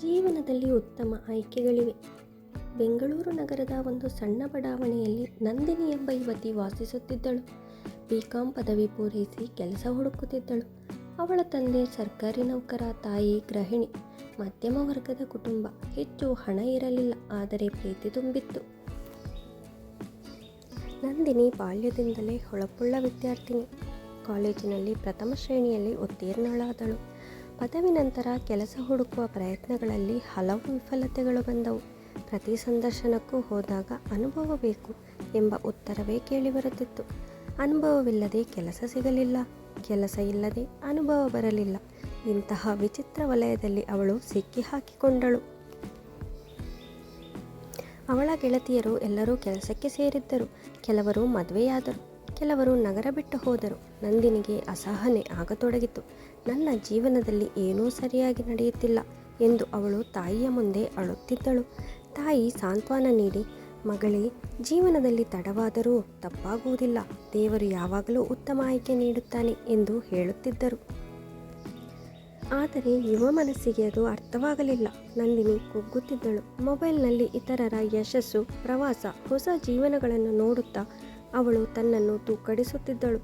ಜೀವನದಲ್ಲಿ ಉತ್ತಮ ಆಯ್ಕೆಗಳಿವೆ. ಬೆಂಗಳೂರು ನಗರದ ಒಂದು ಸಣ್ಣ ಬಡಾವಣೆಯಲ್ಲಿ ನಂದಿನಿ ಎಂಬ ಯುವತಿ ವಾಸಿಸುತ್ತಿದ್ದಳು. ಬಿ ಕಾಂ ಪದವಿ ಪೂರೈಸಿ ಕೆಲಸ ಹುಡುಕುತ್ತಿದ್ದಳು. ಅವಳ ತಂದೆ ಸರ್ಕಾರಿ ನೌಕರ, ತಾಯಿ ಗೃಹಿಣಿ, ಮಧ್ಯಮ ವರ್ಗದ ಕುಟುಂಬ. ಹೆಚ್ಚು ಹಣ ಇರಲಿಲ್ಲ, ಆದರೆ ಪ್ರೀತಿ ತುಂಬಿತ್ತು. ನಂದಿನಿ ಬಾಲ್ಯದಿಂದಲೇ ಹೊಳಪುಳ್ಳ ವಿದ್ಯಾರ್ಥಿನಿ. ಕಾಲೇಜಿನಲ್ಲಿ ಪ್ರಥಮ ಶ್ರೇಣಿಯಲ್ಲಿ ಉತ್ತೀರ್ಣಳಾದಳು. ಪದವಿ ನಂತರ ಕೆಲಸ ಹುಡುಕುವ ಪ್ರಯತ್ನಗಳಲ್ಲಿ ಹಲವು ವಿಫಲತೆಗಳು ಬಂದವು. ಪ್ರತಿ ಸಂದರ್ಶನಕ್ಕೂ ಹೋದಾಗ ಅನುಭವ ಬೇಕು ಎಂಬ ಉತ್ತರವೇ ಕೇಳಿಬರುತ್ತಿತ್ತು ಅನುಭವವಿಲ್ಲದೆ ಕೆಲಸ ಸಿಗಲಿಲ್ಲ. ಕೆಲಸ ಇಲ್ಲದೆ ಅನುಭವ ಬರಲಿಲ್ಲ. ಇಂತಹ ವಿಚಿತ್ರ ವಲಯದಲ್ಲಿ ಅವಳು ಸಿಕ್ಕಿ ಹಾಕಿಕೊಂಡಳು. ಅವಳ ಗೆಳತಿಯರು ಎಲ್ಲರೂ ಕೆಲಸಕ್ಕೆ ಸೇರಿದ್ದರು. ಕೆಲವರು ಮದುವೆಯಾದರು. ಕೆಲವರು ನಗರ ಬಿಟ್ಟು ಹೋದರು. ನಂದಿನಿಗೆ ಅಸಹನೆ ಆಗತೊಡಗಿತು. ನನ್ನ ಜೀವನದಲ್ಲಿ ಏನೂ ಸರಿಯಾಗಿ ನಡೆಯುತ್ತಿಲ್ಲ ಎಂದು ಅವಳು ತಾಯಿಯ ಮುಂದೆ ಅಳುತ್ತಿದ್ದಳು. ತಾಯಿ ಸಾಂತ್ವನ ನೀಡಿ, ಮಗಳೇ, ಜೀವನದಲ್ಲಿ ತಡವಾದರೂ ತಪ್ಪಾಗುವುದಿಲ್ಲ. ದೇವರು ಯಾವಾಗಲೂ ಉತ್ತಮ ಆಯ್ಕೆ ನೀಡುತ್ತಾನೆ ಎಂದು ಹೇಳುತ್ತಿದ್ದರು. ಆದರೆ ಯುವ ಮನಸ್ಸಿಗೆ ಅದು ಅರ್ಥವಾಗಲಿಲ್ಲ. ನಂದಿನಿ ಕುಗ್ಗುತ್ತಿದ್ದಳು. ಮೊಬೈಲ್ನಲ್ಲಿ ಇತರರ ಯಶಸ್ಸು, ಪ್ರವಾಸ, ಹೊಸ ಜೀವನಗಳನ್ನು ನೋಡುತ್ತಾ ಅವಳು ತನ್ನನ್ನು ತೂಕಡಿಸುತ್ತಿದ್ದಳು.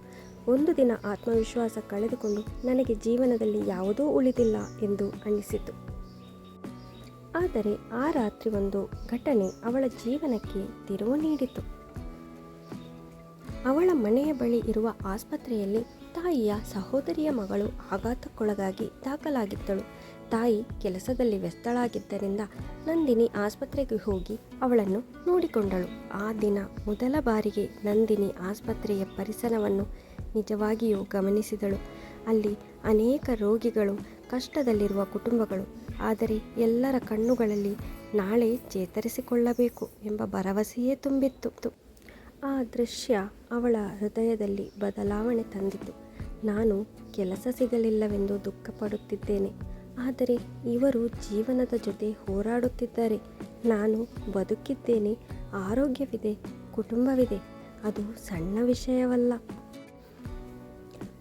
ಒಂದು ದಿನ ಆತ್ಮವಿಶ್ವಾಸ ಕಳೆದುಕೊಂಡು ನನಗೆ ಜೀವನದಲ್ಲಿ ಯಾವುದೂ ಉಳಿದಿಲ್ಲ ಎಂದು ಅನ್ನಿಸಿತು ಆದರೆ ಆ ರಾತ್ರಿ ಒಂದು ಘಟನೆ ಅವಳ ಜೀವನಕ್ಕೆ ತಿರುವು ನೀಡಿತು. ಅವಳ ಮನೆಯ ಬಳಿ ಇರುವ ಆಸ್ಪತ್ರೆಯಲ್ಲಿ ತಾಯಿಯ ಸಹೋದರಿಯ ಮಗಳು ಆಘಾತಕ್ಕೊಳಗಾಗಿ ದಾಖಲಾಗಿದ್ದಳು. ತಾಯಿ ಕೆಲಸದಲ್ಲಿ ವ್ಯಸ್ತಳಾಗಿದ್ದರಿಂದ ನಂದಿನಿ ಆಸ್ಪತ್ರೆಗೆ ಹೋಗಿ ಅವಳನ್ನು ನೋಡಿಕೊಂಡಳು. ಆ ದಿನ ಮೊದಲ ಬಾರಿಗೆ ನಂದಿನಿ ಆಸ್ಪತ್ರೆಯ ಪರಿಸರವನ್ನು ನಿಜವಾಗಿಯೂ ಗಮನಿಸಿದಳು. ಅಲ್ಲಿ ಅನೇಕ ರೋಗಿಗಳು, ಕಷ್ಟದಲ್ಲಿರುವ ಕುಟುಂಬಗಳು, ಆದರೆ ಎಲ್ಲರ ಕಣ್ಣುಗಳಲ್ಲಿ ನಾಳೆ ಚೇತರಿಸಿಕೊಳ್ಳಬೇಕು ಎಂಬ ಭರವಸೆಯೇ ತುಂಬಿತ್ತು. ಆ ದೃಶ್ಯ ಅವಳ ಹೃದಯದಲ್ಲಿ ಬದಲಾವಣೆ ತಂದಿತು. ನಾನು ಕೆಲಸ ಸಿಗಲಿಲ್ಲವೆಂದು ದುಃಖಪಡುತ್ತಿದ್ದೇನೆ. ಆದರೆ ಇವರು ಜೀವನದ ಜೊತೆ ಹೋರಾಡುತ್ತಿದ್ದಾರೆ. ನಾನು ಬದುಕಿದ್ದೇನೆ. ಆರೋಗ್ಯವಿದೆ. ಕುಟುಂಬವಿದೆ. ಅದು ಸಣ್ಣ ವಿಷಯವಲ್ಲ.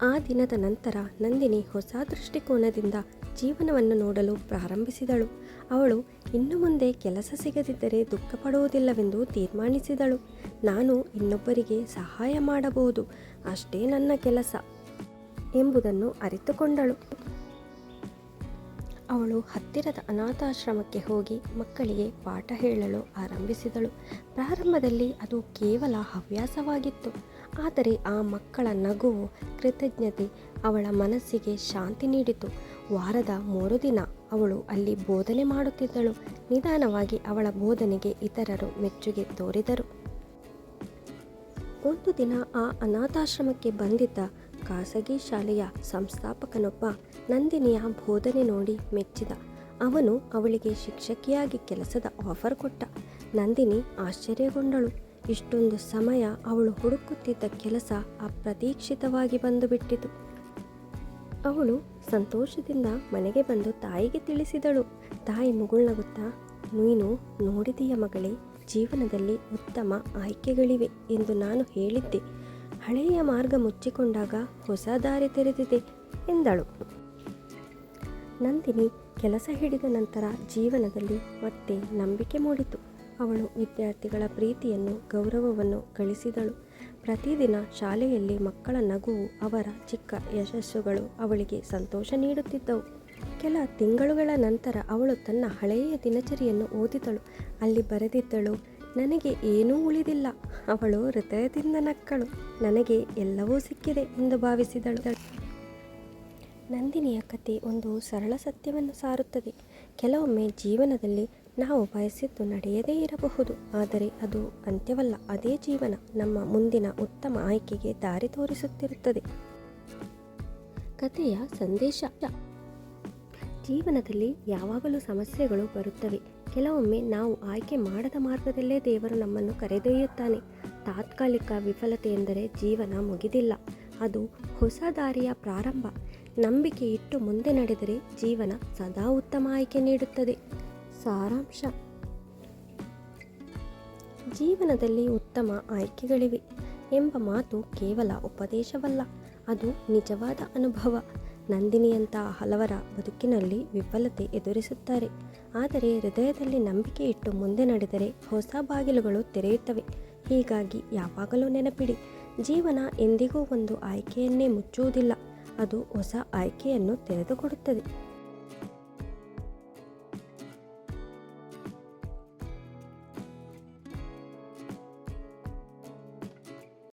ಆ ದಿನದ ನಂತರ ನಂದಿನಿ ಹೊಸ ದೃಷ್ಟಿಕೋನದಿಂದ ಜೀವನವನ್ನು ನೋಡಲು ಪ್ರಾರಂಭಿಸಿದಳು. ಅವಳು ಇನ್ನು ಮುಂದೆ ಕೆಲಸ ಸಿಗದಿದ್ದರೆ ದುಃಖಪಡುವುದಿಲ್ಲವೆಂದು ತೀರ್ಮಾನಿಸಿದಳು. ನಾನು ಇನ್ನೊಬ್ಬರಿಗೆ ಸಹಾಯ ಮಾಡಬಹುದು. ಅಷ್ಟೇ ನನ್ನ ಕೆಲಸ ಎಂಬುದನ್ನು ಅರಿತುಕೊಂಡಳು. ಅವಳು ಹತ್ತಿರದ ಅನಾಥಾಶ್ರಮಕ್ಕೆ ಹೋಗಿ ಮಕ್ಕಳಿಗೆ ಪಾಠ ಹೇಳಲು ಆರಂಭಿಸಿದಳು. ಪ್ರಾರಂಭದಲ್ಲಿ ಅದು ಕೇವಲ ಹವ್ಯಾಸವಾಗಿತ್ತು. ಆದರೆ ಆ ಮಕ್ಕಳ ನಗುವು, ಕೃತಜ್ಞತೆ ಅವಳ ಮನಸ್ಸಿಗೆ ಶಾಂತಿ ನೀಡಿತು. ವಾರದ ಮೂರು ದಿನ ಅವಳು ಅಲ್ಲಿ ಬೋಧನೆ ಮಾಡುತ್ತಿದ್ದಳು. ನಿಧಾನವಾಗಿ ಅವಳ ಬೋಧನೆಗೆ ಇತರರು ಮೆಚ್ಚುಗೆ ತೋರಿದರು. ಒಂದು ದಿನ ಆ ಅನಾಥಾಶ್ರಮಕ್ಕೆ ಬಂದಿದ್ದ ಖಾಸಗಿ ಶಾಲೆಯ ಸಂಸ್ಥಾಪಕನೊಬ್ಬ ನಂದಿನಿಯ ಬೋಧನೆ ನೋಡಿ ಮೆಚ್ಚಿದ. ಅವನು ಅವಳಿಗೆ ಶಿಕ್ಷಕಿಯಾಗಿ ಕೆಲಸದ ಆಫರ್ ಕೊಟ್ಟ. ನಂದಿನಿ ಆಶ್ಚರ್ಯಗೊಂಡಳು. ಇಷ್ಟೊಂದು ಸಮಯ ಅವಳು ಹುಡುಕುತ್ತಿದ್ದ ಕೆಲಸ ಅಪ್ರತೀಕ್ಷಿತವಾಗಿ ಬಂದುಬಿಟ್ಟಿತು. ಅವಳು ಸಂತೋಷದಿಂದ ಮನೆಗೆ ಬಂದು ತಾಯಿಗೆ ತಿಳಿಸಿದಳು. ತಾಯಿ ಮುಗುಳ್ನಗುತ್ತಾ, ನೀನು ನೋಡಿದೆಯ ಮಗಳೇ, ಜೀವನದಲ್ಲಿ ಉತ್ತಮ ಆಯ್ಕೆಗಳಿವೆ ಎಂದು ನಾನು ಹೇಳಿದ್ದೆ. ಹಳೆಯ ಮಾರ್ಗ ಮುಚ್ಚಿಕೊಂಡಾಗ ಹೊಸ ದಾರಿ ತೆರೆದಿದೆ ಎಂದಳು. ನಂದಿನಿ ಕೆಲಸ ಹಿಡಿದ ನಂತರ ಜೀವನದಲ್ಲಿ ಮತ್ತೆ ನಂಬಿಕೆ ಮೂಡಿತು. ಅವಳು ವಿದ್ಯಾರ್ಥಿಗಳ ಪ್ರೀತಿಯನ್ನು, ಗೌರವವನ್ನು ಗಳಿಸಿದಳು. ಪ್ರತಿದಿನ ಶಾಲೆಯಲ್ಲಿ ಮಕ್ಕಳ ನಗುವು, ಅವರ ಚಿಕ್ಕ ಯಶಸ್ಸುಗಳು ಅವಳಿಗೆ ಸಂತೋಷ ನೀಡುತ್ತಿದ್ದವು. ಕೆಲ ತಿಂಗಳುಗಳ ನಂತರ ಅವಳು ತನ್ನ ಹಳೆಯ ದಿನಚರಿಯನ್ನು ಓದಿದಳು. ಅಲ್ಲಿ ಬರೆದಿದ್ದಳು ನನಗೆ ಏನೂ ಉಳಿದಿಲ್ಲ. ಅವಳು ಹೃದಯದಿಂದ ನಕ್ಕಳು. ನನಗೆ ಎಲ್ಲವೂ ಸಿಕ್ಕಿದೆ ಎಂದು ಭಾವಿಸಿದಳು. ನಂದಿನಿಯ ಕತೆ ಒಂದು ಸರಳ ಸತ್ಯವನ್ನು ಸಾರುತ್ತದೆ. ಕೆಲವೊಮ್ಮೆ ಜೀವನದಲ್ಲಿ ನಾವು ಬಯಸಿದ್ದು ನಡೆಯದೇ ಇರಬಹುದು. ಆದರೆ ಅದು ಅಂತ್ಯವಲ್ಲ. ಅದೇ ಜೀವನ ನಮ್ಮ ಮುಂದಿನ ಉತ್ತಮ ಆಯ್ಕೆಗೆ ದಾರಿ ತೋರಿಸುತ್ತಿರುತ್ತದೆ. ಕಥೆಯ ಸಂದೇಶ. ಜೀವನದಲ್ಲಿ ಯಾವಾಗಲೂ ಸಮಸ್ಯೆಗಳು ಬರುತ್ತವೆ. ಕೆಲವೊಮ್ಮೆ ನಾವು ಆಯ್ಕೆ ಮಾಡದ ಮಾರ್ಗದಲ್ಲೇ ದೇವರು ನಮ್ಮನ್ನು ಕರೆದೊಯ್ಯುತ್ತಾನೆ. ತಾತ್ಕಾಲಿಕ ವಿಫಲತೆ ಎಂದರೆ ಜೀವನ ಮುಗಿದಿಲ್ಲ. ಅದು ಹೊಸ ದಾರಿಯ ಪ್ರಾರಂಭ. ನಂಬಿಕೆ ಇಟ್ಟು ಮುಂದೆ ನಡೆದರೆ ಜೀವನ ಸದಾ ಉತ್ತಮ ಆಯ್ಕೆ ನೀಡುತ್ತದೆ. ಸಾರಾಂಶ. ಜೀವನದಲ್ಲಿ ಉತ್ತಮ ಆಯ್ಕೆಗಳಿವೆ ಎಂಬ ಮಾತು ಕೇವಲ ಉಪದೇಶವಲ್ಲ, ಅದು ನಿಜವಾದ ಅನುಭವ. ನಂದಿನಿಯಂತಹ ಹಲವರ ಬದುಕಿನಲ್ಲಿ ವಿಫಲತೆ ಎದುರಿಸುತ್ತಾರೆ. ಆದರೆ ಹೃದಯದಲ್ಲಿ ನಂಬಿಕೆ ಇಟ್ಟು ಮುಂದೆ ನಡೆದರೆ ಹೊಸ ಬಾಗಿಲುಗಳು ತೆರೆಯುತ್ತವೆ. ಹೀಗಾಗಿ ಯಾವಾಗಲೂ ನೆನಪಿಡಿ, ಜೀವನ ಎಂದಿಗೂ ಒಂದು ಆಯ್ಕೆಯನ್ನೇ ಮುಚ್ಚುವುದಿಲ್ಲ. ಅದು ಹೊಸ ಆಯ್ಕೆಯನ್ನು ತೆರೆದುಕೊಡುತ್ತದೆ.